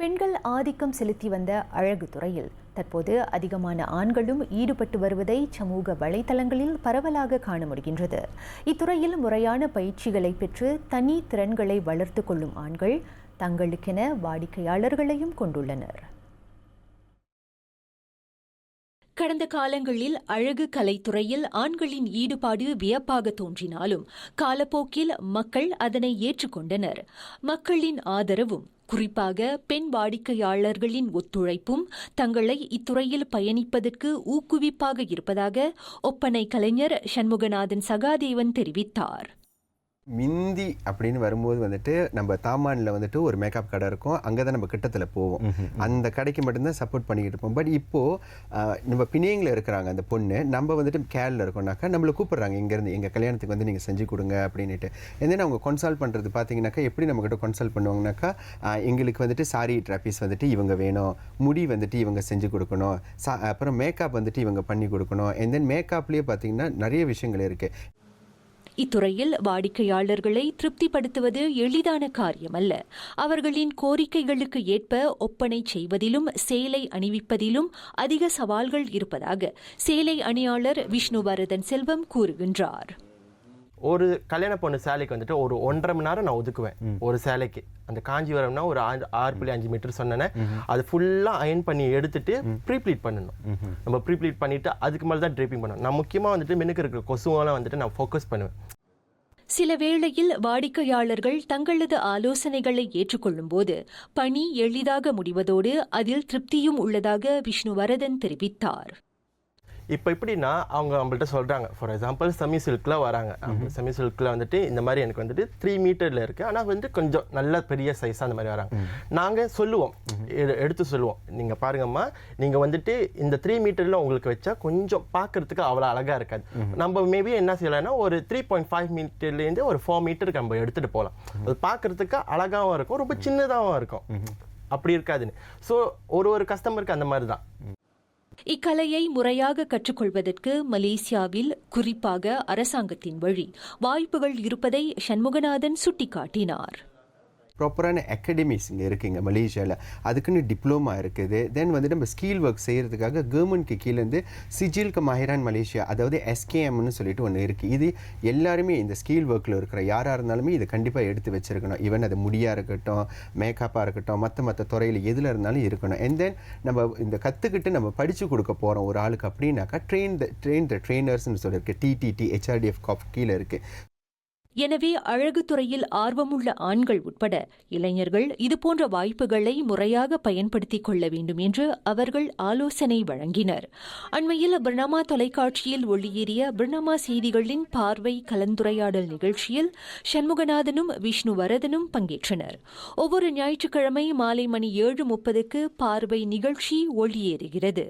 பெண்கள் ஆதிக்கம் செலுத்தி வந்த அழகு துறையில் தற்போது அதிகமான ஆண்களும் ஈடுபட்டு வருவதை சமூக வலைதளங்களில் பரவலாக காண முடிகின்றது. இத்துறையில் முறையான பயிற்சிகளை பெற்று தனி திறன்களை வளர்த்து கொள்ளும் ஆண்கள் தங்களுக்கென வாடிக்கையாளர்களையும் கொண்டுள்ளனர். கடந்த காலங்களில் அழகு கலைத்துறையில் ஆண்களின் ஈடுபாடு வியப்பாக தோன்றினாலும் காலப்போக்கில் மக்கள் அதனை ஏற்றுக்கொண்டனர். மக்களின் ஆதரவும் குறிப்பாக பெண் வாடிக்கையாளர்களின் ஒத்துழைப்பும் தங்களை இத்துறையில் பயணிப்பதற்கு ஊக்குவிப்பாக இருப்பதாக ஒப்பனை கலைஞர் சண்முகநாதன் சகாதேவன் தெரிவித்தார். மிந்தி அப்படின்னு வரும்போது வந்துட்டு நம்ம தாமானில் வந்துட்டு ஒரு மேக்கப் கடை இருக்கும். அங்கே தான் நம்ம கிட்டத்தில் போவோம். அந்த கடைக்கு மட்டும்தான் சப்போர்ட் பண்ணிக்கிட்டு இருப்போம். பட் இப்போது நம்ம பிணியங்கில் இருக்கிறாங்க அந்த பொண்ணு. நம்ம வந்துட்டு கேலில் இருக்கோம்னாக்கா நம்மளை கூப்பிட்றாங்க இங்கேருந்து எங்கள் கல்யாணத்துக்கு வந்து நீங்கள் செஞ்சு கொடுங்க அப்படின்ட்டு தென் அவங்க கன்சல்ட் பண்ணுறது பார்த்தீங்கன்னாக்கா எப்படி நம்மக்கிட்ட கன்சல்ட் பண்ணுவாங்கனாக்கா எங்களுக்கு வந்துட்டு சாரி ட்ராப்பிஸ் வந்துட்டு இவங்க வேணும். முடி வந்துட்டு இவங்க செஞ்சு கொடுக்கணும். சா அப்புறம் மேக்கப் வந்துட்டு இவங்க பண்ணி கொடுக்கணும். And then மேக்கப்லேயே பார்த்தீங்கன்னா நிறைய விஷயங்கள் இருக்குது இத்துறையில் வாடிக்கையாளர்களை திருப்திப்படுத்துவது எளிதான காரியமல்ல. அவர்களின் கோரிக்கைகளுக்கு ஏற்ப ஒப்பனை செய்வதிலும் சேலை அணிவிப்பதிலும் அதிக சவால்கள் இருப்பதாக சேலை அணியாளர் விஷ்ணுவரதன் செல்வம் கூறுகின்றார். ஒரு கல்யாண பொண்ணு சேலைக்கு வந்துட்டு ஒரு ஒன்றரை மணி நேரம் நான் ஒதுக்குவேன். ஒரு சேலைக்கு. அந்த காஞ்சிபுரம்னா ஒரு ஆறு- ஆறு புள்ளி அஞ்சு மீட்டர் சொன்னேன். அது ஃபுல்லாக அயன் பண்ணி எடுத்துட்டு ப்ரீப்ளீட் பண்ணணும். நம்ம ப்ரீப்ளீட் பண்ணிட்டு அதுக்கு மேலே தான் ட்ரேப்பிங் பண்ணணும். நான் முக்கியமாக வந்துட்டு மின்னுக்கு இருக்கிற கொசுவெல்லாம் வந்துட்டு நான் ஃபோக்கஸ் பண்ணுவேன். சில வேளையில் வாடிக்கையாளர்கள் தங்களது ஆலோசனைகளை ஏற்றுக்கொள்ளும்போது பணி எளிதாக முடிவதோடு அதில் திருப்தியும் உள்ளதாக விஷ்ணுவரதன் தெரிவித்தார். இப்போ எப்படின்னா அவங்க நம்மள்ட்ட சொல்கிறாங்க ஃபார் எக்ஸாம்பிள் செமி சில்கில் வராங்க. செமி சில்கில் வந்துட்டு இந்த மாதிரி எனக்கு வந்துட்டு த்ரீ மீட்டரில் இருக்குது ஆனால் வந்து கொஞ்சம் நல்ல பெரிய சைஸாக அந்த மாதிரி வராங்க. நாங்கள் சொல்லுவோம். எடு- எடுத்து சொல்லுவோம். நீங்கள் பாருங்கம்மா நீங்கள் வந்துட்டு இந்த த்ரீ மீட்டரில் உங்களுக்கு வச்சா கொஞ்சம் பார்க்கறதுக்கு அவ்வளோ அழகாக இருக்காது. நம்ம மேபி என்ன செய்யலாம்னா ஒரு த்ரீ பாயிண்ட் ஃபைவ் மீட்டர்லேருந்து ஒரு ஃபோர் மீட்டருக்கு நம்ம எடுத்துகிட்டு போகலாம். அது பார்க்கறதுக்கு அழகாகவும் இருக்கும். ரொம்ப சின்னதாகவும் இருக்கும். அப்படி இருக்காதுன்னு. ஸோ ஒரு ஒரு கஸ்டமருக்கு அந்த மாதிரி தான். இக்கலையை முறையாக கற்றுக்கொள்வதற்கு மலேசியாவில் குறிப்பாக அரசாங்கத்தின் வழி. வாய்ப்புகள் இருப்பதை சண்முகநாதன் சுட்டிக்காட்டினார். ப்ராப்பரான அகாடமிஸ் இங்கே இருக்குங்க மலேசியாவில் அதுக்குன்னு டிப்ளமா இருக்குது. தென் வந்து நம்ம ஸ்கில் ஒர்க் செய்கிறதுக்காக கவர்மெண்ட்க்கு கீழேருந்து சிஜில்க்கு மஹிரான் மலேசியா அதாவது எஸ்கேஎம்னு சொல்லிட்டு ஒன்று இருக்குது இது எல்லாருமே இந்த ஸ்கில் ஒர்க்கில் இருக்கிற யாராக இருந்தாலுமே இதை கண்டிப்பாக எடுத்து வச்சிருக்கணும். ஈவன் அது முடியாக இருக்கட்டும் மேக்கப்பாக இருக்கட்டும் மற்ற மற்ற துறையில் எதில் இருந்தாலும் இருக்கணும். அண்ட் தென் நம்ம இந்த கற்றுக்கிட்டு நம்ம படித்து கொடுக்க போகிறோம் ஒரு ஆளுக்கு அப்படின்னாக்கா ட்ரெயின் த ட்ரெயின் த ட்ரெயினர்ஸ்னு சொல்லியிருக்கு. டிடிடி ஹெச்ஆர்டிஎஃப் காப் கீழே இருக்குது எனவே அழகு துறையில் ஆர்வமுள்ள ஆண்கள் உட்பட இளைஞர்கள் இதுபோன்ற வாய்ப்புகளை முறையாக பயன்படுத்திக் கொள்ள வேண்டும் என்று அவர்கள் ஆலோசனை வழங்கினர். அண்மையில் பிரணாமா தொலைக்காட்சியில் ஒளியேறிய பிரணாமா செய்திகளின் பார்வை கலந்துரையாடல் நிகழ்ச்சியில் சண்முகநாதனும் விஷ்ணுவரதனும் பங்கேற்றனர். ஒவ்வொரு ஞாயிற்றுக்கிழமை மாலை மணி ஏழு முப்பதுக்கு பார்வை நிகழ்ச்சி ஒளியேறுகிறது.